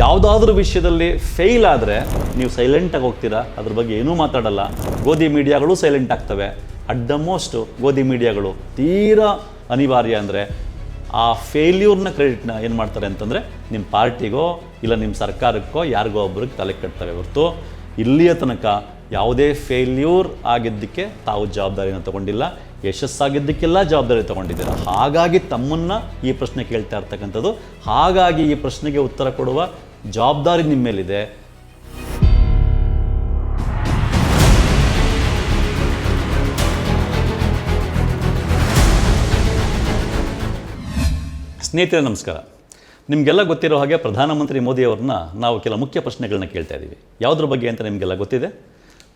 ಯಾವುದಾದ್ರೂ ವಿಷಯದಲ್ಲಿ ಫೇಲ್ ಆದರೆ ನೀವು ಸೈಲೆಂಟಾಗಿ ಹೋಗ್ತೀರಾ? ಅದ್ರ ಬಗ್ಗೆ ಏನೂ ಮಾತಾಡಲ್ಲ. ಗೋಧಿ ಮೀಡಿಯಾಗಳು ಸೈಲೆಂಟ್ ಆಗ್ತವೆ. ಅಟ್ ದ ಮೋಸ್ಟ್ ಗೋಧಿ ಮೀಡಿಯಾಗಳು ತೀರಾ ಅನಿವಾರ್ಯ ಅಂದರೆ ಆ ಫೇಲ್ಯೂರ್ನ ಕ್ರೆಡಿಟ್ನ ಏನು ಮಾಡ್ತಾರೆ ಅಂತಂದರೆ ನಿಮ್ಮ ಪಾರ್ಟಿಗೋ ಇಲ್ಲ ನಿಮ್ಮ ಸರ್ಕಾರಕ್ಕೋ ಯಾರಿಗೋ ಒಬ್ರಿಗೆ ತಲೆ ಕಟ್ತವೆ ಹೊರತು ಇಲ್ಲಿಯ ತನಕ ಯಾವುದೇ ಫೇಲ್ಯೂರ್ ಆಗಿದ್ದಕ್ಕೆ ತಾವು ಜವಾಬ್ದಾರಿನ ತಗೊಂಡಿಲ್ಲ. ಯಶಸ್ಸಾಗಿದ್ದಕ್ಕೆಲ್ಲ ಜವಾಬ್ದಾರಿ ತಗೊಂಡಿದ್ದೀರ? ಹಾಗಾಗಿ ತಮ್ಮನ್ನು ಈ ಪ್ರಶ್ನೆ ಕೇಳ್ತಾ ಇರ್ತಕ್ಕಂಥದ್ದು. ಹಾಗಾಗಿ ಈ ಪ್ರಶ್ನೆಗೆ ಉತ್ತರ ಕೊಡುವ ಜವಾಬ್ದಾರಿ ನಿಮ್ಮ ಮೇಲಿದೆ. ಸ್ನೇಹಿತರೆ, ನಮಸ್ಕಾರ. ನಿಮಗೆಲ್ಲ ಗೊತ್ತಿರೋ ಹಾಗೆ ಪ್ರಧಾನಮಂತ್ರಿ ಮೋದಿಯವ್ರನ್ನ ನಾವು ಕೆಲ ಮುಖ್ಯ ಪ್ರಶ್ನೆಗಳನ್ನ ಕೇಳ್ತಾ ಇದ್ದೀವಿ. ಯಾವುದ್ರ ಬಗ್ಗೆ ಅಂತ ನಿಮಗೆಲ್ಲ ಗೊತ್ತಿದೆ?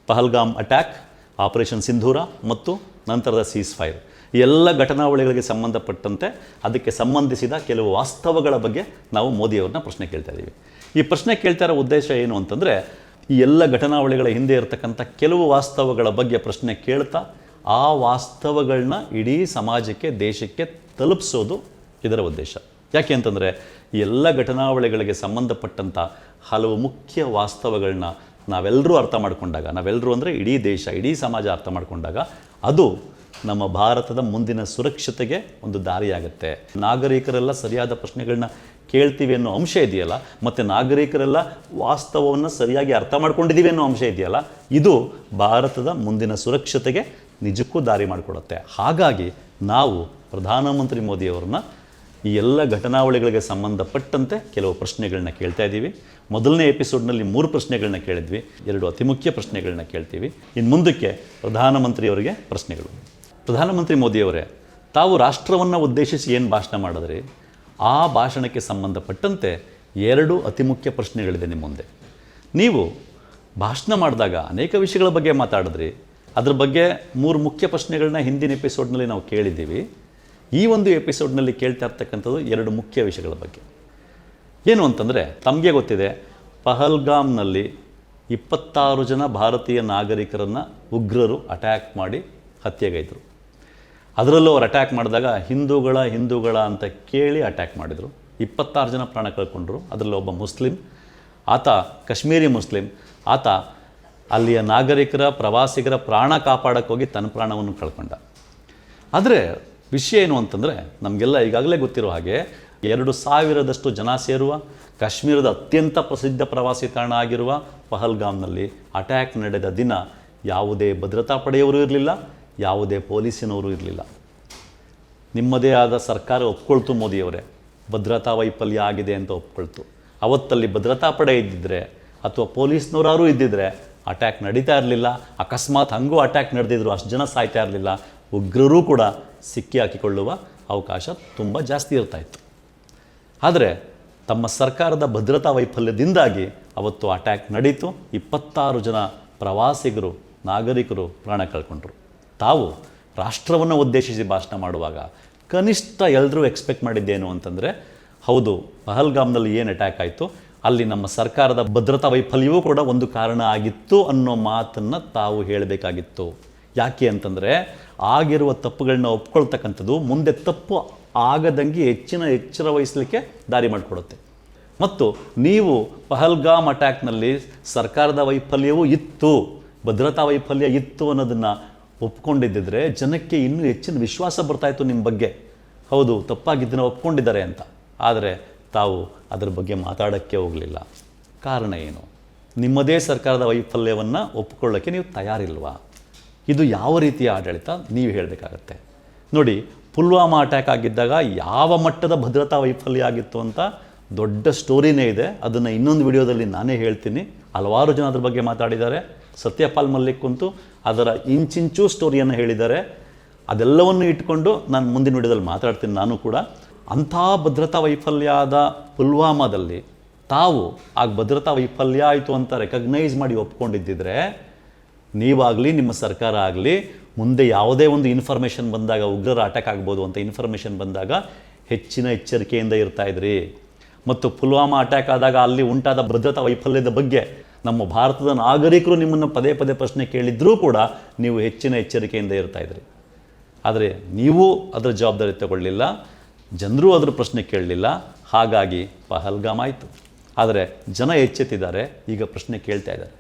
ಪಹಲ್ಗಾಮ್ ಅಟ್ಯಾಕ್, ಆಪರೇಷನ್ ಸಿಂಧೂರ ಮತ್ತು ನಂತರದ ಸೀಸ್ ಫೈರ್ ಈ ಎಲ್ಲ ಘಟನಾವಳಿಗಳಿಗೆ ಸಂಬಂಧಪಟ್ಟಂತೆ ಅದಕ್ಕೆ ಸಂಬಂಧಿಸಿದ ಕೆಲವು ವಾಸ್ತವಗಳ ಬಗ್ಗೆ ನಾವು ಮೋದಿಯವ್ರನ್ನ ಪ್ರಶ್ನೆ ಕೇಳ್ತಾ ಇದ್ದೀವಿ. ಈ ಪ್ರಶ್ನೆ ಕೇಳ್ತಾ ಇರೋ ಉದ್ದೇಶ ಏನು ಅಂತಂದರೆ, ಈ ಎಲ್ಲ ಘಟನಾವಳಿಗಳ ಹಿಂದೆ ಇರತಕ್ಕಂಥ ಕೆಲವು ವಾಸ್ತವಗಳ ಬಗ್ಗೆ ಪ್ರಶ್ನೆ ಕೇಳ್ತಾ, ಆ ವಾಸ್ತವಗಳನ್ನ ಇಡೀ ಸಮಾಜಕ್ಕೆ, ದೇಶಕ್ಕೆ ತಲುಪಿಸೋದು ಇದರ ಉದ್ದೇಶ. ಯಾಕೆ ಅಂತಂದರೆ, ಈ ಎಲ್ಲ ಘಟನಾವಳಿಗಳಿಗೆ ಸಂಬಂಧಪಟ್ಟಂಥ ಹಲವು ಮುಖ್ಯ ವಾಸ್ತವಗಳನ್ನ ನಾವೆಲ್ಲರೂ ಅರ್ಥ ಮಾಡಿಕೊಂಡಾಗ ನಾವೆಲ್ಲರೂ ಅಂದರೆ ಇಡೀ ದೇಶ, ಇಡೀ ಸಮಾಜ ಅರ್ಥ ಮಾಡಿಕೊಂಡಾಗ, ಅದು ನಮ್ಮ ಭಾರತದ ಮುಂದಿನ ಸುರಕ್ಷತೆಗೆ ಒಂದು ದಾರಿಯಾಗುತ್ತೆ. ನಾಗರಿಕರೆಲ್ಲ ಸರಿಯಾದ ಪ್ರಶ್ನೆಗಳನ್ನ ಕೇಳ್ತೀವಿ ಅನ್ನೋ ಅಂಶ ಇದೆಯಲ್ಲ, ಮತ್ತು ನಾಗರಿಕರೆಲ್ಲ ವಾಸ್ತವವನ್ನು ಸರಿಯಾಗಿ ಅರ್ಥ ಮಾಡ್ಕೊಂಡಿದ್ದೀವಿ ಅನ್ನೋ ಅಂಶ ಇದೆಯಲ್ಲ, ಇದು ಭಾರತದ ಮುಂದಿನ ಸುರಕ್ಷತೆಗೆ ನಿಜಕ್ಕೂ ದಾರಿ ಮಾಡಿಕೊಡುತ್ತೆ. ಹಾಗಾಗಿ ನಾವು ಪ್ರಧಾನಮಂತ್ರಿ ಮೋದಿಯವರನ್ನ ಈ ಎಲ್ಲ ಘಟನಾವಳಿಗಳಿಗೆ ಸಂಬಂಧಪಟ್ಟಂತೆ ಕೆಲವು ಪ್ರಶ್ನೆಗಳನ್ನ ಕೇಳ್ತಾ ಇದ್ದೀವಿ. ಮೊದಲನೇ ಎಪಿಸೋಡ್ನಲ್ಲಿ ಮೂರು ಪ್ರಶ್ನೆಗಳನ್ನ ಕೇಳಿದ್ವಿ, ಎರಡು ಅತಿ ಮುಖ್ಯ ಪ್ರಶ್ನೆಗಳನ್ನ ಕೇಳ್ತೀವಿ. ಇನ್ನು ಮುಂದಕ್ಕೆ ಪ್ರಧಾನಮಂತ್ರಿಯವರಿಗೆ ಪ್ರಶ್ನೆಗಳು. ಪ್ರಧಾನಮಂತ್ರಿ ಮೋದಿಯವರೇ, ತಾವು ರಾಷ್ಟ್ರವನ್ನು ಉದ್ದೇಶಿಸಿ ಏನು ಭಾಷಣ ಮಾಡಿದ್ರಿ? ಆ ಭಾಷಣಕ್ಕೆ ಸಂಬಂಧಪಟ್ಟಂತೆ ಎರಡು ಅತಿ ಮುಖ್ಯ ಪ್ರಶ್ನೆಗಳಿದೆ ನಿಮ್ಮ ಮುಂದೆ. ನೀವು ಭಾಷಣ ಮಾಡಿದಾಗ ಅನೇಕ ವಿಷಯಗಳ ಬಗ್ಗೆ ಮಾತಾಡಿದ್ರಿ. ಅದ್ರ ಬಗ್ಗೆ ಮೂರು ಮುಖ್ಯ ಪ್ರಶ್ನೆಗಳನ್ನ ಹಿಂದಿನ ಎಪಿಸೋಡ್ನಲ್ಲಿ ನಾವು ಕೇಳಿದ್ದೀವಿ. ಈ ಒಂದು ಎಪಿಸೋಡ್ನಲ್ಲಿ ಕೇಳ್ತಾ ಇರ್ತಕ್ಕಂಥದ್ದು ಎರಡು ಮುಖ್ಯ ವಿಷಯಗಳ ಬಗ್ಗೆ. ಏನು ಅಂತಂದರೆ, ತಮಗೆ ಗೊತ್ತಿದೆ, ಪಹಲ್ಗಾಮ್ನಲ್ಲಿ ಇಪ್ಪತ್ತಾರು ಜನ ಭಾರತೀಯ ನಾಗರಿಕರನ್ನು ಉಗ್ರರು ಅಟ್ಯಾಕ್ ಮಾಡಿ ಹತ್ಯೆಗೈದರು. ಅದರಲ್ಲೂ ಅವ್ರು ಅಟ್ಯಾಕ್ ಮಾಡಿದಾಗ ಹಿಂದೂಗಳ ಹಿಂದೂಗಳ ಅಂತ ಕೇಳಿ ಅಟ್ಯಾಕ್ ಮಾಡಿದರು. ಇಪ್ಪತ್ತಾರು ಜನ ಪ್ರಾಣ ಕಳ್ಕೊಂಡ್ರು. ಅದರಲ್ಲಿ ಒಬ್ಬ ಮುಸ್ಲಿಂ, ಆತ ಕಾಶ್ಮೀರಿ ಮುಸ್ಲಿಂ, ಆತ ಅಲ್ಲಿಯ ನಾಗರಿಕರ, ಪ್ರವಾಸಿಗರ ಪ್ರಾಣ ಕಾಪಾಡೋಕ್ಕೋಗಿ ತನ್ನ ಪ್ರಾಣವನ್ನು ಕಳ್ಕೊಂಡ. ಆದರೆ ವಿಷಯ ಏನು ಅಂತಂದರೆ ನಮಗೆಲ್ಲ ಈಗಾಗಲೇ ಗೊತ್ತಿರೋ ಹಾಗೆ ಎರಡು ಸಾವಿರದಷ್ಟು ಜನ ಸೇರುವ, ಕಾಶ್ಮೀರದ ಅತ್ಯಂತ ಪ್ರಸಿದ್ಧ ಪ್ರವಾಸಿ ತಾಣ ಆಗಿರುವ ಪಹಲ್ಗಾಮ್ನಲ್ಲಿ ಅಟ್ಯಾಕ್ ನಡೆದ ದಿನ ಯಾವುದೇ ಭದ್ರತಾ ಪಡೆಯವರು ಇರಲಿಲ್ಲ. ಯಾವುದೇ ಪೊಲೀಸಿನವರು ಇರಲಿಲ್ಲ. ನಿಮ್ಮದೇ ಆದ ಸರ್ಕಾರ ಒಪ್ಕೊಳ್ತು ಮೋದಿಯವರೇ. ಭದ್ರತಾ ವೈಫಲ್ಯ ಆಗಿದೆ ಅಂತ ಒಪ್ಕೊಳ್ತು. ಅವತ್ತಲ್ಲಿ ಭದ್ರತಾ ಪಡೆ ಇದ್ದಿದ್ರೆ ಅಥವಾ ಪೊಲೀಸ್ನವರಾರು ಇದ್ದಿದ್ರೆ ಅಟ್ಯಾಕ್ ನಡೀತಾ ಇರಲಿಲ್ಲ. ಅಕಸ್ಮಾತ್ ಹಂಗೂ ಅಟ್ಯಾಕ್ ನಡೆದಿದ್ರು, ಅಷ್ಟು ಜನ ಸಾಯ್ತಾ ಇರಲಿಲ್ಲ. ಉಗ್ರರೂ ಕೂಡ ಸಿಕ್ಕಿ ಹಾಕಿಕೊಳ್ಳುವ ಅವಕಾಶ ತುಂಬ ಜಾಸ್ತಿ ಇರ್ತಾ ಇತ್ತು. ಆದರೆ ತಮ್ಮ ಸರ್ಕಾರದ ಭದ್ರತಾ ವೈಫಲ್ಯದಿಂದಾಗಿ ಅವತ್ತು ಅಟ್ಯಾಕ್ ನಡೀತು. ಇಪ್ಪತ್ತಾರು ಜನ ಪ್ರವಾಸಿಗರು, ನಾಗರಿಕರು ಪ್ರಾಣ ಕಳ್ಕೊಂಡ್ರು. ತಾವು ರಾಷ್ಟ್ರವನ್ನು ಉದ್ದೇಶಿಸಿ ಭಾಷಣ ಮಾಡುವಾಗ ಕನಿಷ್ಠ ಎಲ್ಲರೂ ಎಕ್ಸ್ಪೆಕ್ಟ್ ಮಾಡಿದ್ದೇನು ಅಂತಂದರೆ, ಹೌದು, ಪಹಲ್ಗಾಮ್ನಲ್ಲಿ ಏನು ಅಟ್ಯಾಕ್ ಆಯಿತು, ಅಲ್ಲಿ ನಮ್ಮ ಸರ್ಕಾರದ ಭದ್ರತಾ ವೈಫಲ್ಯವೂ ಕೂಡ ಒಂದು ಕಾರಣ ಆಗಿತ್ತು ಅನ್ನೋ ಮಾತನ್ನು ತಾವು ಹೇಳಬೇಕಾಗಿತ್ತು. ಯಾಕೆ ಅಂತಂದರೆ, ಆಗಿರುವ ತಪ್ಪುಗಳನ್ನ ಒಪ್ಕೊಳ್ತಕ್ಕಂಥದ್ದು ಮುಂದೆ ತಪ್ಪು ಆಗದಂಗೆ ಹೆಚ್ಚಿನ ಎಚ್ಚರ ವಹಿಸಲಿಕ್ಕೆ ದಾರಿ ಮಾಡಿಕೊಡುತ್ತೆ. ಮತ್ತು ನೀವು ಪಹಲ್ಗಾಮ್ ಅಟ್ಯಾಕ್ನಲ್ಲಿ ಸರ್ಕಾರದ ವೈಫಲ್ಯವೂ ಇತ್ತು, ಭದ್ರತಾ ವೈಫಲ್ಯ ಇತ್ತು ಅನ್ನೋದನ್ನು ಒಪ್ಕೊಂಡಿದ್ದಿದ್ರೆ ಜನಕ್ಕೆ ಇನ್ನೂ ಹೆಚ್ಚಿನ ವಿಶ್ವಾಸ ಬರ್ತಾಯಿತ್ತು ನಿಮ್ಮ ಬಗ್ಗೆ. ಹೌದು, ತಪ್ಪಾಗಿದ್ದನ್ನು ಒಪ್ಕೊಂಡಿದ್ದಾರೆ ಅಂತ. ಆದರೆ ತಾವು ಅದರ ಬಗ್ಗೆ ಮಾತಾಡೋಕ್ಕೆ ಹೋಗಲಿಲ್ಲ. ಕಾರಣ ಏನು? ನಿಮ್ಮದೇ ಸರ್ಕಾರದ ವೈಫಲ್ಯವನ್ನು ಒಪ್ಕೊಳ್ಳೋಕ್ಕೆ ನೀವು ತಯಾರಿಲ್ವಾ? ಇದು ಯಾವ ರೀತಿಯ ಆಡಳಿತ? ನೀವು ಹೇಳಬೇಕಾಗತ್ತೆ. ನೋಡಿ, ಪುಲ್ವಾಮಾ ಅಟ್ಯಾಕ್ ಆಗಿದ್ದಾಗ ಯಾವ ಮಟ್ಟದ ಭದ್ರತಾ ವೈಫಲ್ಯ ಆಗಿತ್ತು ಅಂತ ದೊಡ್ಡ ಸ್ಟೋರಿನೇ ಇದೆ. ಅದನ್ನು ಇನ್ನೊಂದು ವಿಡಿಯೋದಲ್ಲಿ ನಾನೇ ಹೇಳ್ತೀನಿ. ಹಲವಾರು ಜನ ಅದ್ರ ಬಗ್ಗೆ ಮಾತಾಡಿದ್ದಾರೆ. ಸತ್ಯಪಾಲ್ ಮಲ್ಲಿಕ್ ಕುಂತು ಅದರ ಇಂಚಿಂಚು ಸ್ಟೋರಿಯನ್ನು ಹೇಳಿದ್ದಾರೆ. ಅದೆಲ್ಲವನ್ನು ಇಟ್ಕೊಂಡು ನಾನು ಮುಂದಿನ ವಿಡಿಯೋದಲ್ಲಿ ಮಾತಾಡ್ತೀನಿ ನಾನು ಕೂಡ. ಅಂಥ ಭದ್ರತಾ ವೈಫಲ್ಯ ಆದ ಪುಲ್ವಾಮಾದಲ್ಲಿ ತಾವು ಆ ಭದ್ರತಾ ವೈಫಲ್ಯ ಆಯಿತು ಅಂತ ರೆಕಗ್ನೈಸ್ ಮಾಡಿ ಒಪ್ಕೊಂಡಿದ್ದಿದ್ರೆ ನೀವಾಗಲಿ, ನಿಮ್ಮ ಸರ್ಕಾರ ಆಗಲಿ, ಮುಂದೆ ಯಾವುದೇ ಒಂದು ಇನ್ಫಾರ್ಮೇಷನ್ ಬಂದಾಗ, ಉಗ್ರರ ಅಟ್ಯಾಕ್ ಆಗ್ಬೋದು ಅಂತ ಇನ್ಫಾರ್ಮೇಷನ್ ಬಂದಾಗ ಹೆಚ್ಚಿನ ಎಚ್ಚರಿಕೆಯಿಂದ ಇರ್ತಾ ಇದ್ರಿ. ಮತ್ತು ಪುಲ್ವಾಮಾ ಅಟ್ಯಾಕ್ ಆದಾಗ ಅಲ್ಲಿ ಉಂಟಾದ ಭದ್ರತಾ ವೈಫಲ್ಯದ ಬಗ್ಗೆ ನಮ್ಮ ಭಾರತದ ನಾಗರಿಕರು ನಿಮ್ಮನ್ನು ಪದೇ ಪದೇ ಪ್ರಶ್ನೆ ಕೇಳಿದ್ರೂ ಕೂಡ ನೀವು ಹೆಚ್ಚಿನ ಎಚ್ಚರಿಕೆಯಿಂದ ಇರ್ತಾ ಇದ್ರಿ. ಆದರೆ ನೀವು ಅದರ ಜವಾಬ್ದಾರಿ ತಗೊಳ್ಳಿಲ್ಲ, ಜನರು ಅದರ ಪ್ರಶ್ನೆ ಕೇಳಲಿಲ್ಲ, ಹಾಗಾಗಿ ಪಹಲ್ಗಾಮ್ ಆಯಿತು. ಆದರೆ ಜನ ಎಚ್ಚೆತ್ತಿದ್ದಾರೆ, ಈಗ ಪ್ರಶ್ನೆ ಕೇಳ್ತಾ ಇದ್ದಾರೆ.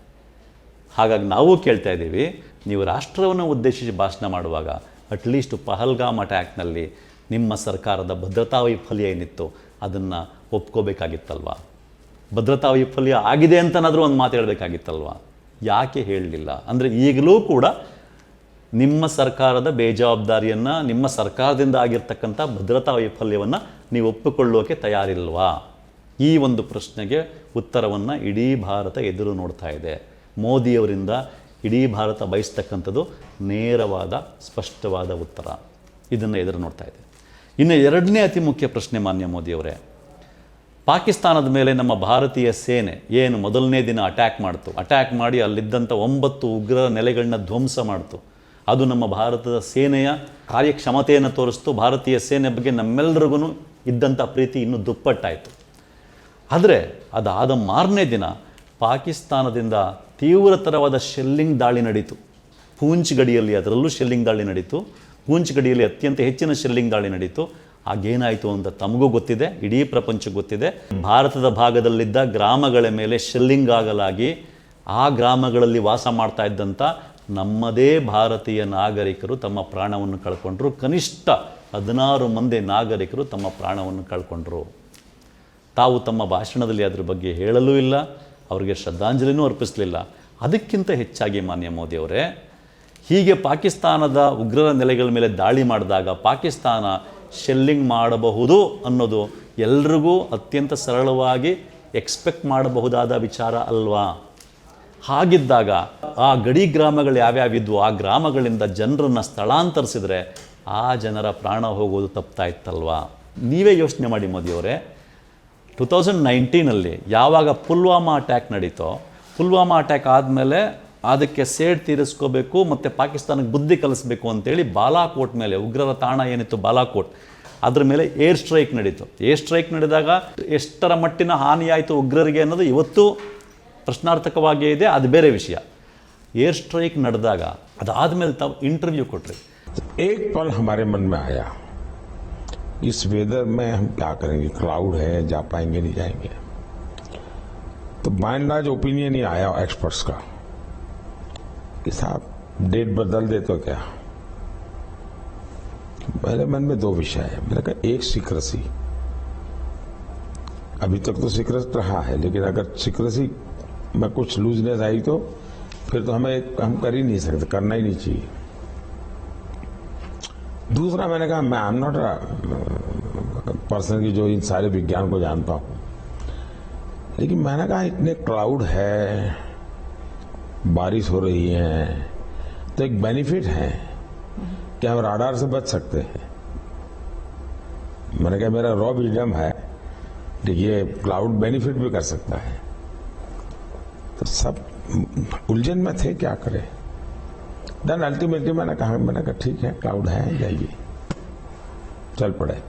ಹಾಗಾಗಿ ನಾವು ಕೇಳ್ತಾ ಇದ್ದೀವಿ, ನೀವು ರಾಷ್ಟ್ರವನ್ನು ಉದ್ದೇಶಿಸಿ ಭಾಷಣ ಮಾಡುವಾಗ ಅಟ್ಲೀಸ್ಟ್ ಪಹಲ್ಗಾಮ್ ಅಟ್ಯಾಕ್ನಲ್ಲಿ ನಿಮ್ಮ ಸರ್ಕಾರದ ಭದ್ರತಾ ವೈಫಲ್ಯ ಏನಿತ್ತು ಅದನ್ನು ಒಪ್ಕೋಬೇಕಾಗಿತ್ತಲ್ವಾ? ಭದ್ರತಾ ವೈಫಲ್ಯ ಆಗಿದೆ ಅಂತನಾದರೂ ಒಂದು ಮಾತು ಹೇಳಬೇಕಾಗಿತ್ತಲ್ವ? ಯಾಕೆ ಹೇಳಲಿಲ್ಲ? ಅಂದರೆ ಈಗಲೂ ಕೂಡ ನಿಮ್ಮ ಸರ್ಕಾರದ ಬೇಜವಾಬ್ದಾರಿಯನ್ನು, ನಿಮ್ಮ ಸರ್ಕಾರದಿಂದ ಆಗಿರ್ತಕ್ಕಂಥ ಭದ್ರತಾ ವೈಫಲ್ಯವನ್ನು ನೀವು ಒಪ್ಪಿಕೊಳ್ಳೋಕೆ ತಯಾರಿಲ್ವಾ? ಈ ಒಂದು ಪ್ರಶ್ನೆಗೆ ಉತ್ತರವನ್ನು ಇಡೀ ಭಾರತ ಎದುರು ನೋಡ್ತಾ ಇದೆ. ಮೋದಿಯವರಿಂದ ಇಡೀ ಭಾರತ ಬಯಸ್ತಕ್ಕಂಥದ್ದು ನೇರವಾದ, ಸ್ಪಷ್ಟವಾದ ಉತ್ತರ. ಇದನ್ನು ಎದುರು ನೋಡ್ತಾ ಇದೆ. ಇನ್ನು ಎರಡನೇ ಅತಿ ಮುಖ್ಯ ಪ್ರಶ್ನೆ ಮಾನ್ಯ ಮೋದಿಯವರೇ ಪಾಕಿಸ್ತಾನದ ಮೇಲೆ ನಮ್ಮ ಭಾರತೀಯ ಸೇನೆ ಏನು ಮೊದಲನೇ ದಿನ ಅಟ್ಯಾಕ್ ಮಾಡ್ತು. ಅಟ್ಯಾಕ್ ಮಾಡಿ ಅಲ್ಲಿದ್ದಂಥ ಒಂಬತ್ತು ಉಗ್ರರ ನೆಲೆಗಳನ್ನ ಧ್ವಂಸ ಮಾಡ್ತು. ಅದು ನಮ್ಮ ಭಾರತದ ಸೇನೆಯ ಕಾರ್ಯಕ್ಷಮತೆಯನ್ನು ತೋರಿಸ್ತು. ಭಾರತೀಯ ಸೇನೆ ಬಗ್ಗೆ ನಮ್ಮೆಲ್ಲರಿಗೂ ಇದ್ದಂಥ ಪ್ರೀತಿ ಇನ್ನೂ ದುಪ್ಪಟ್ಟಾಯಿತು. ಆದರೆ ಅದಾದ ಮಾರನೇ ದಿನ ಪಾಕಿಸ್ತಾನದಿಂದ ತೀವ್ರತರವಾದ ಶೆಲ್ಲಿಂಗ್ ದಾಳಿ ನಡೀತು. ಪೂಂಚ್ ಗಡಿಯಲ್ಲಿ ಅದರಲ್ಲೂ ಶೆಲ್ಲಿಂಗ್ ದಾಳಿ ನಡೀತು. ಪೂಂಚ್ ಗಡಿಯಲ್ಲಿ ಅತ್ಯಂತ ಹೆಚ್ಚಿನ ಶೆಲ್ಲಿಂಗ್ ದಾಳಿ ನಡೀತು. ಆಗೇನಾಯಿತು ಅಂತ ತಮಗೂ ಗೊತ್ತಿದೆ, ಇಡೀ ಪ್ರಪಂಚ ಗೊತ್ತಿದೆ. ಭಾರತದ ಭಾಗದಲ್ಲಿದ್ದ ಗ್ರಾಮಗಳ ಮೇಲೆ ಶೆಲ್ಲಿಂಗ್ ಆಗಲಾಗಿ ಆ ಗ್ರಾಮಗಳಲ್ಲಿ ವಾಸ ಮಾಡ್ತಾ ಇದ್ದಂಥ ನಮ್ಮದೇ ಭಾರತೀಯ ನಾಗರಿಕರು ತಮ್ಮ ಪ್ರಾಣವನ್ನು ಕಳ್ಕೊಂಡ್ರು. ಕನಿಷ್ಠ ಹದಿನಾರು ಮಂದಿ ನಾಗರಿಕರು ತಮ್ಮ ಪ್ರಾಣವನ್ನು ಕಳ್ಕೊಂಡ್ರು. ತಾವು ತಮ್ಮ ಭಾಷಣದಲ್ಲಿ ಅದ್ರ ಬಗ್ಗೆ ಹೇಳಲೂ ಇಲ್ಲ, ಅವರಿಗೆ ಶ್ರದ್ಧಾಂಜಲಿನೂ ಅರ್ಪಿಸಲಿಲ್ಲ. ಅದಕ್ಕಿಂತ ಹೆಚ್ಚಾಗಿ ಮಾನ್ಯ ಮೋದಿಯವರೇ, ಹೀಗೆ ಪಾಕಿಸ್ತಾನದ ಉಗ್ರರ ನೆಲೆಗಳ ಮೇಲೆ ದಾಳಿ ಮಾಡಿದಾಗ ಪಾಕಿಸ್ತಾನ ಶೆಲ್ಲಿಂಗ್ ಮಾಡಬಹುದು ಅನ್ನೋದು ಎಲ್ರಿಗೂ ಅತ್ಯಂತ ಸರಳವಾಗಿ ಎಕ್ಸ್ಪೆಕ್ಟ್ ಮಾಡಬಹುದಾದ ವಿಚಾರ ಅಲ್ವಾ? ಹಾಗಿದ್ದಾಗ ಆ ಗಡಿ ಗ್ರಾಮಗಳು ಯಾವ್ಯಾವಿದ್ವು? ಆ ಗ್ರಾಮಗಳಿಂದ ಜನರನ್ನು ಸ್ಥಳಾಂತರಿಸಿದ್ರೆ ಆ ಜನರ ಪ್ರಾಣ ಹೋಗೋದು ತಪ್ತಾ ಇತ್ತಲ್ವಾ? ನೀವೇ ಯೋಚನೆ ಮಾಡಿ ಮೋದಿಯವರೇ. ಟು ತೌಸಂಡ್ ನೈನ್ಟೀನಲ್ಲಿ ಯಾವಾಗ ಪುಲ್ವಾಮಾ ಅಟ್ಯಾಕ್ ನಡೀತೋ, ಪುಲ್ವಾಮಾ ಅಟ್ಯಾಕ್ ಆದಮೇಲೆ ಅದಕ್ಕೆ ಸೇಡ್ ತೀರಿಸ್ಕೋಬೇಕು ಮತ್ತು ಪಾಕಿಸ್ತಾನಕ್ಕೆ ಬುದ್ಧಿ ಕಲಿಸ್ಬೇಕು ಅಂತೇಳಿ ಬಾಲಾಕೋಟ್ ಮೇಲೆ ಉಗ್ರರ ತಾಣ ಏನಿತ್ತು ಬಾಲಾಕೋಟ್ ಅದ್ರ ಮೇಲೆ ಏರ್ ಸ್ಟ್ರೈಕ್ ನಡೀತು ಏರ್ ಸ್ಟ್ರೈಕ್ ನಡೆದಾಗ ಎಷ್ಟರ ಮಟ್ಟಿನ ಹಾನಿಯಾಯಿತು ಉಗ್ರರಿಗೆ ಅನ್ನೋದು ಇವತ್ತು ಪ್ರಶ್ನಾರ್ಥಕವಾಗಿಯೇ ಇದೆ ಅದು ಬೇರೆ ವಿಷಯ ಏರ್ ಸ್ಟ್ರೈಕ್ ನಡೆದಾಗ ಅದಾದಮೇಲೆ ತಾವು ಇಂಟರ್ವ್ಯೂ ಕೊಟ್ರಿ एक पल हमारे मन में आया इस वेदर में हम क्या करेंगे क्लाउड है जा पाएंगे नहीं जाएंगे तो बाय एंड लार्ज ओपिनियन ही आया एक्सपर्ट्स का कि साहब डेट बदल दे तो क्या? मेरे मन में दो विषय है। मैंने कहा, एक सीक्रेसी अभी तक तो सीक्रेट रहा है, लेकिन अगर सीक्रेसी में कुछ लूजनेस आई तो फिर तो हमें, हम कर ही नहीं सकते, करना ही नहीं चाहिए। दूसरा मैंने कहा, मैं आई एम नॉट पर्सन की जो इन सारे विज्ञान को जानता हूँ। लेकिन मैंने कहा, इतने क्लाउड है बारिश हो रही है तो एक बेनिफिट है कि हम राडार से बच सकते हैं मैंने कहा मेरा रॉ विजडम है देखिए क्लाउड बेनिफिट भी कर सकता है तो सब उलझन में थे क्या करें देन अल्टीमेटली मैंने कहा मैंने कहा ठीक है क्लाउड है जाइए चल पड़े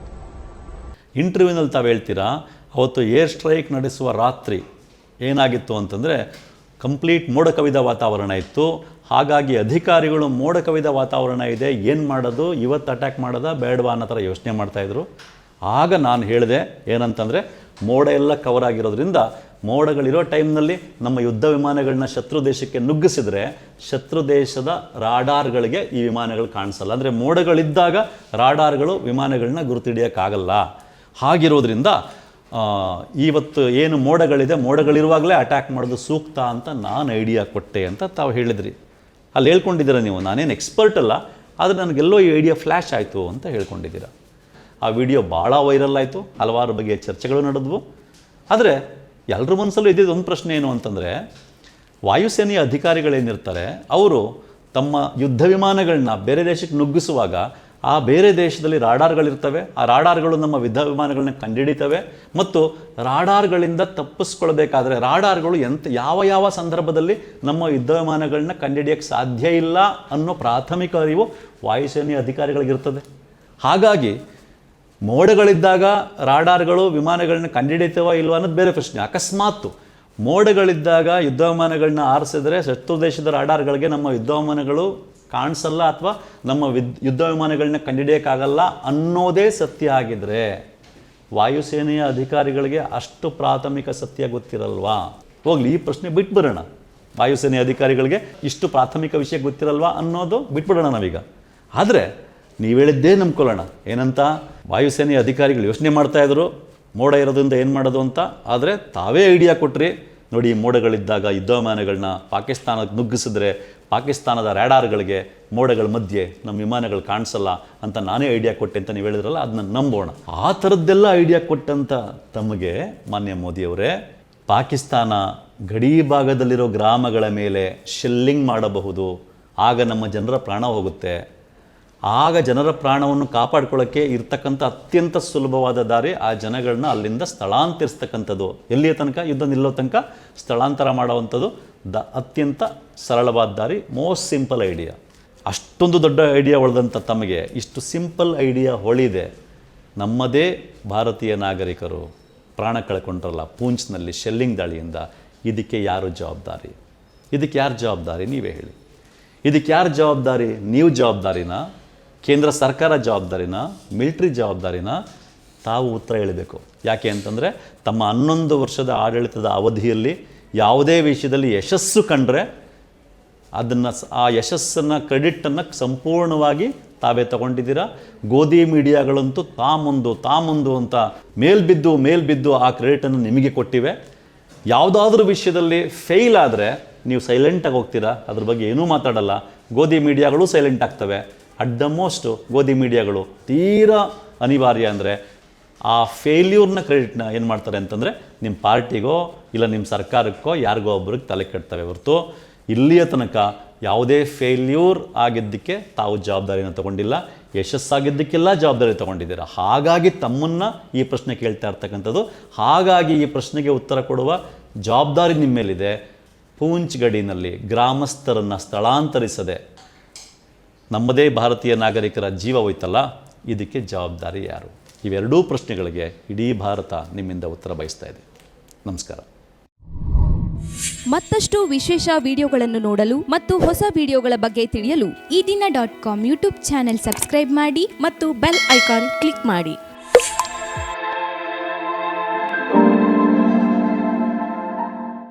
ಇಂಟರ್ವ್ಯೂನಲ್ಲಿ ತಾವು ಹೇಳ್ತೀರಾ ಅವತ್ತು ಏರ್ ಸ್ಟ್ರೈಕ್ ನಡೆಸುವ ರಾತ್ರಿ ಏನಾಗಿತ್ತು ಅಂತಂದರೆ ಕಂಪ್ಲೀಟ್ ಮೋಡ ಕವಿದ ವಾತಾವರಣ ಇತ್ತು. ಹಾಗಾಗಿ ಅಧಿಕಾರಿಗಳು ಮೋಡ ಕವಿದ ವಾತಾವರಣ ಇದೆ. ಏನು ಮಾಡೋದು? ಇವತ್ತು ಅಟ್ಯಾಕ್ ಮಾಡೋದಾ? ಬೇಡವಾ ಅನ್ನೋ ಥರ ಯೋಚನೆ ಮಾಡ್ತಾಯಿದ್ರು ಆಗ ನಾನು ಹೇಳಿದೆ, ಏನಂತಂದರೆ, ಮೋಡ ಎಲ್ಲ ಕವರ್ ಆಗಿರೋದ್ರಿಂದ ಮೋಡಗಳಿರೋ ಟೈಮ್ನಲ್ಲಿ ನಮ್ಮ ಯುದ್ಧ ವಿಮಾನಗಳನ್ನ ಶತ್ರು ದೇಶಕ್ಕೆ ನುಗ್ಗಿಸಿದರೆ ಶತ್ರು ದೇಶದ ರಾಡಾರ್ಗಳಿಗೆ ಈ ವಿಮಾನಗಳು ಕಾಣಿಸಲ್ಲ. ಅಂದರೆ ಮೋಡಗಳಿದ್ದಾಗ ರಾಡಾರ್ಗಳು ವಿಮಾನಗಳನ್ನ ಗುರುತಿಡಿಯೋಕ್ಕಾಗಲ್ಲ ಹಾಗಿರೋದ್ರಿಂದ ಇವತ್ತು ಏನು ಮೋಡಗಳಿದೆ, ಮೋಡಗಳಿರುವಾಗಲೇ ಅಟ್ಯಾಕ್ ಮಾಡೋದು ಸೂಕ್ತ ಅಂತ ನಾನು ಐಡಿಯಾ ಕೊಟ್ಟೆ ಅಂತ ತಾವು ಹೇಳಿದ್ರಿ. ಅಲ್ಲಿ ಹೇಳ್ಕೊಂಡಿದ್ದೀರ ನೀವು? ನಾನೇನು ಎಕ್ಸ್ಪರ್ಟ್ ಅಲ್ಲ, ಆದರೆ ನನಗೆಲ್ಲೋ ಈ ಐಡಿಯಾ ಫ್ಲ್ಯಾಶ್ ಆಯಿತು ಅಂತ ಹೇಳ್ಕೊಂಡಿದ್ದೀರ. ಆ ವಿಡಿಯೋ ಭಾಳ ವೈರಲ್ ಆಯಿತು, ಹಲವಾರು ಬಗೆಯ ಚರ್ಚೆಗಳು ನಡೆದವು. ಆದರೆ ಎಲ್ಲರ ಮನಸ್ಸಲ್ಲೂ ಇದ್ದಿದ್ದು ಒಂದು ಪ್ರಶ್ನೆ ಏನು ಅಂತಂದರೆ, ವಾಯುಸೇನೆಯ ಅಧಿಕಾರಿಗಳೇನಿರ್ತಾರೆ, ಅವರು ತಮ್ಮ ಯುದ್ಧ ವಿಮಾನಗಳನ್ನ ಬೇರೆ ದೇಶಕ್ಕೆ ನುಗ್ಗಿಸುವಾಗ ಆ ಬೇರೆ ದೇಶದಲ್ಲಿ ರಾಡಾರ್ಗಳಿರ್ತವೆ, ಆ ರಾಡಾರ್ಗಳು ನಮ್ಮ ಯುದ್ಧ ವಿಮಾನಗಳನ್ನ ಕಂಡುಹಿಡಿತವೆ ಮತ್ತು ರಾಡಾರ್ಗಳಿಂದ ತಪ್ಪಿಸ್ಕೊಳ್ಬೇಕಾದ್ರೆ ರಾಡಾರ್ಗಳು ಎಂತ, ಯಾವ ಯಾವ ಸಂದರ್ಭದಲ್ಲಿ ನಮ್ಮ ಯುದ್ಧ ವಿಮಾನಗಳನ್ನ ಕಂಡುಹಿಡಿಯೋಕ್ಕೆ ಸಾಧ್ಯ ಇಲ್ಲ ಅನ್ನೋ ಪ್ರಾಥಮಿಕ ಅರಿವು ವಾಯುಸೇನೆಯ ಅಧಿಕಾರಿಗಳಿಗಿರ್ತದೆ. ಹಾಗಾಗಿ ಮೋಡಗಳಿದ್ದಾಗ ರಾಡಾರ್ಗಳು ವಿಮಾನಗಳನ್ನ ಕಂಡುಹಿಡಿತವ ಇಲ್ವ ಅನ್ನೋದು ಬೇರೆ ಪ್ರಶ್ನೆ. ಅಕಸ್ಮಾತ್ ಮೋಡಗಳಿದ್ದಾಗ ಯುದ್ಧ ವಿಮಾನಗಳನ್ನ ಆರಿಸಿದ್ರೆ ಶತ್ರು ದೇಶದ ರಾಡಾರ್ಗಳಿಗೆ ನಮ್ಮ ಯುದ್ಧ ವಿಮಾನಗಳು ಕಾಣಿಸಲ್ಲ ಅಥವಾ ನಮ್ಮ ವಿದ್ ಯುದ್ಧ ವಿಮಾನಗಳನ್ನ ಕಂಡಿಡಿಯೋಕ್ಕಾಗಲ್ಲ ಅನ್ನೋದೇ ಸತ್ಯ ಆಗಿದ್ರೆ ವಾಯುಸೇನೆಯ ಅಧಿಕಾರಿಗಳಿಗೆ ಅಷ್ಟು ಪ್ರಾಥಮಿಕ ಸತ್ಯ ಗೊತ್ತಿರಲ್ವಾ? ಹೋಗ್ಲಿ, ಈ ಪ್ರಶ್ನೆ ಬಿಟ್ಬಿಡೋಣ. ವಾಯುಸೇನೆ ಅಧಿಕಾರಿಗಳಿಗೆ ಇಷ್ಟು ಪ್ರಾಥಮಿಕ ವಿಷಯ ಗೊತ್ತಿರಲ್ವಾ ಅನ್ನೋದು ಬಿಟ್ಬಿಡೋಣ ನಾವೀಗ. ಆದರೆ, ನೀವು ಹೇಳಿದ್ದೇ ನಂಬ್ಕೊಳ್ಳೋಣ. ಏನಂತ? ವಾಯುಸೇನೆ ಅಧಿಕಾರಿಗಳು ಯೋಚನೆ ಮಾಡ್ತಾ ಇದ್ರು, ಮೋಡ ಇರೋದ್ರಿಂದ ಏನು ಮಾಡೋದು ಅಂತ? ಆದರೆ ತಾವೇ ಐಡಿಯಾ ಕೊಟ್ರಿ. ನೋಡಿ, ಮೋಡಗಳಿದ್ದಾಗ ಯುದ್ಧಮಾನಗಳನ್ನ ಪಾಕಿಸ್ತಾನಕ್ಕೆ ನುಗ್ಗಿಸಿದ್ರೆ ಪಾಕಿಸ್ತಾನದ ರ್ಯಾಡಾರ್ಗಳಿಗೆ ಮೋಡಗಳ ಮಧ್ಯೆ ನಮ್ಮ ವಿಮಾನಗಳು ಕಾಣಿಸಲ್ಲ ಅಂತ ನಾನೇ ಐಡಿಯಾ ಕೊಟ್ಟೆ ಅಂತ ನೀವು ಹೇಳಿದ್ರಲ್ಲ ಅದನ್ನ ನಂಬೋಣ. ಆ ಥರದ್ದೆಲ್ಲ ಐಡಿಯಾ ಕೊಟ್ಟಂತ ತಮಗೆ ಮಾನ್ಯ ಮೋದಿಯವರೇ ಪಾಕಿಸ್ತಾನ ಗಡಿ ಭಾಗದಲ್ಲಿರೋ ಗ್ರಾಮಗಳ ಮೇಲೆ ಶೆಲ್ಲಿಂಗ್ ಮಾಡಬಹುದು. ಆಗ ನಮ್ಮ ಜನರ ಪ್ರಾಣ ಹೋಗುತ್ತೆ. ಆಗ ಜನರ ಪ್ರಾಣವನ್ನು ಕಾಪಾಡ್ಕೊಳ್ಳೋಕ್ಕೆ ಇರ್ತಕ್ಕಂಥ ಅತ್ಯಂತ ಸುಲಭವಾದ ದಾರಿ ಆ ಜನಗಳನ್ನ ಅಲ್ಲಿಂದ ಸ್ಥಳಾಂತರಿಸ್ತಕ್ಕಂಥದ್ದು. ಎಲ್ಲಿಯ ತನಕ? ಯುದ್ಧ ನಿಲ್ಲೋ ತನಕ ಸ್ಥಳಾಂತರ ಮಾಡುವಂಥದ್ದು ದ ಅತ್ಯಂತ ಸರಳವಾದ ದಾರಿ, ಮೋಸ್ಟ್ ಸಿಂಪಲ್ ಐಡಿಯಾ. ಅಷ್ಟೊಂದು ದೊಡ್ಡ ಐಡಿಯಾ ಒಳದಂಥ ತಮಗೆ ಇಷ್ಟು ಸಿಂಪಲ್ ಐಡಿಯಾ ಹೊಳಿದೆ. ನಮ್ಮದೇ ಭಾರತೀಯ ನಾಗರಿಕರು ಪ್ರಾಣ ಕಳ್ಕೊಂಡ್ರಲ್ಲ ಪೂಂಚ್ನಲ್ಲಿ ಶೆಲ್ಲಿಂಗ್ ದಾಳಿಯಿಂದ. ಇದಕ್ಕೆ ಯಾರು ಜವಾಬ್ದಾರಿ? ಇದಕ್ಕೆ ಯಾರು ಜವಾಬ್ದಾರಿ? ನೀವೇ ಹೇಳಿ. ಇದಕ್ಕೆ ಯಾರು ಜವಾಬ್ದಾರಿ? ನೀವು ಜವಾಬ್ದಾರಿನ? ಕೇಂದ್ರ ಸರ್ಕಾರ ಜವಾಬ್ದಾರಿನ, ಮಿಲ್ಟ್ರಿ ಜವಾಬ್ದಾರಿನ ತಾವು ಉತ್ತರ ಹೇಳಬೇಕು. ಯಾಕೆ ಅಂತಂದರೆ, ತಮ್ಮ ಹನ್ನೊಂದು ವರ್ಷದ ಆಡಳಿತದ ಅವಧಿಯಲ್ಲಿ ಯಾವುದೇ ವಿಷಯದಲ್ಲಿ ಯಶಸ್ಸು ಕಂಡ್ರೆ ಅದನ್ನು ಆ ಯಶಸ್ಸನ್ನು, ಕ್ರೆಡಿಟನ್ನು ಸಂಪೂರ್ಣವಾಗಿ ತಾವೇ ತಗೊಂಡಿದ್ದೀರಾ? ಗೋಧಿ ಮೀಡಿಯಾಗಳಂತೂ ತಾಮುಂದು ತಾಮುಂದು ಅಂತ ಮೇಲ್ಬಿದ್ದು ಮೇಲ್ಬಿದ್ದು ಆ ಕ್ರೆಡಿಟನ್ನು ನಿಮಗೆ ಕೊಟ್ಟಿವೆ. ಯಾವುದಾದ್ರೂ ವಿಷಯದಲ್ಲಿ ಫೇಲ್ ಆದರೆ ನೀವು ಸೈಲೆಂಟಾಗಿ ಹೋಗ್ತೀರಾ? ಅದ್ರ ಬಗ್ಗೆ ಏನೂ ಮಾತಾಡಲ್ಲ. ಗೋಧಿ ಮೀಡಿಯಾಗಳು ಸೈಲೆಂಟ್ ಆಗ್ತವೆ. ಅಟ್ ದ ಮೋಸ್ಟ್ ಗೋಧಿ ಮೀಡಿಯಾಗಳು ತೀರಾ ಅನಿವಾರ್ಯ ಅಂದರೆ ಆ ಫೇಲ್ಯೂರ್ನ ಕ್ರೆಡಿಟ್ನ ಏನು ಮಾಡ್ತಾರೆ ಅಂತಂದರೆ ನಿಮ್ಮ ಪಾರ್ಟಿಗೋ ಇಲ್ಲ ನಿಮ್ಮ ಸರ್ಕಾರಕ್ಕೋ ಯಾರಿಗೋ ಒಬ್ರಿಗೆ ತಲೆ ಕೆಡ್ತವೆ ಹೊರತು ಇಲ್ಲಿಯ ತನಕ ಯಾವುದೇ ಫೇಲ್ಯೂರ್ ಆಗಿದ್ದಕ್ಕೆ ತಾವು ಜವಾಬ್ದಾರಿನ ತಗೊಂಡಿಲ್ಲ, ಯಶಸ್ಸಾಗಿದ್ದಕ್ಕೆಲ್ಲ ಜವಾಬ್ದಾರಿ ತಗೊಂಡಿದ್ದೀರಾ? ಹಾಗಾಗಿ ತಮ್ಮನ್ನು ಈ ಪ್ರಶ್ನೆ ಕೇಳ್ತಾ ಇರ್ತಕ್ಕಂಥದ್ದು, ಹಾಗಾಗಿ ಈ ಪ್ರಶ್ನೆಗೆ ಉತ್ತರ ಕೊಡುವ ಜವಾಬ್ದಾರಿ ನಿಮ್ಮ ಮೇಲಿದೆ. ಪೂಂಚ್ ಗಡಿನಲ್ಲಿ ಗ್ರಾಮಸ್ಥರನ್ನು ಸ್ಥಳಾಂತರಿಸದೆ ನಮ್ಮದೇ ಭಾರತೀಯ ನಾಗರಿಕರ ಜೀವ ಹೋಯ್ತಲ್ಲ? ಇದಕ್ಕೆ ಜವಾಬ್ದಾರಿ ಯಾರು? ಇವೆರಡೂ ಪ್ರಶ್ನೆಗಳಿಗೆ ಇಡೀ ಭಾರತ ನಿಮ್ಮಿಂದ ಉತ್ತರ ಬಯಸ್ತಾ ಇದೆ. ನಮಸ್ಕಾರ. ಮತ್ತಷ್ಟು ವಿಶೇಷ ವಿಡಿಯೋಗಳನ್ನು ನೋಡಲು ಮತ್ತು ಹೊಸ ವಿಡಿಯೋಗಳ ಬಗ್ಗೆ ತಿಳಿಯಲು Ee Dina dot com YouTube channel subscribe ಮಾಡಿ ಮತ್ತು ಬೆಲ್ ಐಕಾನ್ ಕ್ಲಿಕ್ ಮಾಡಿ.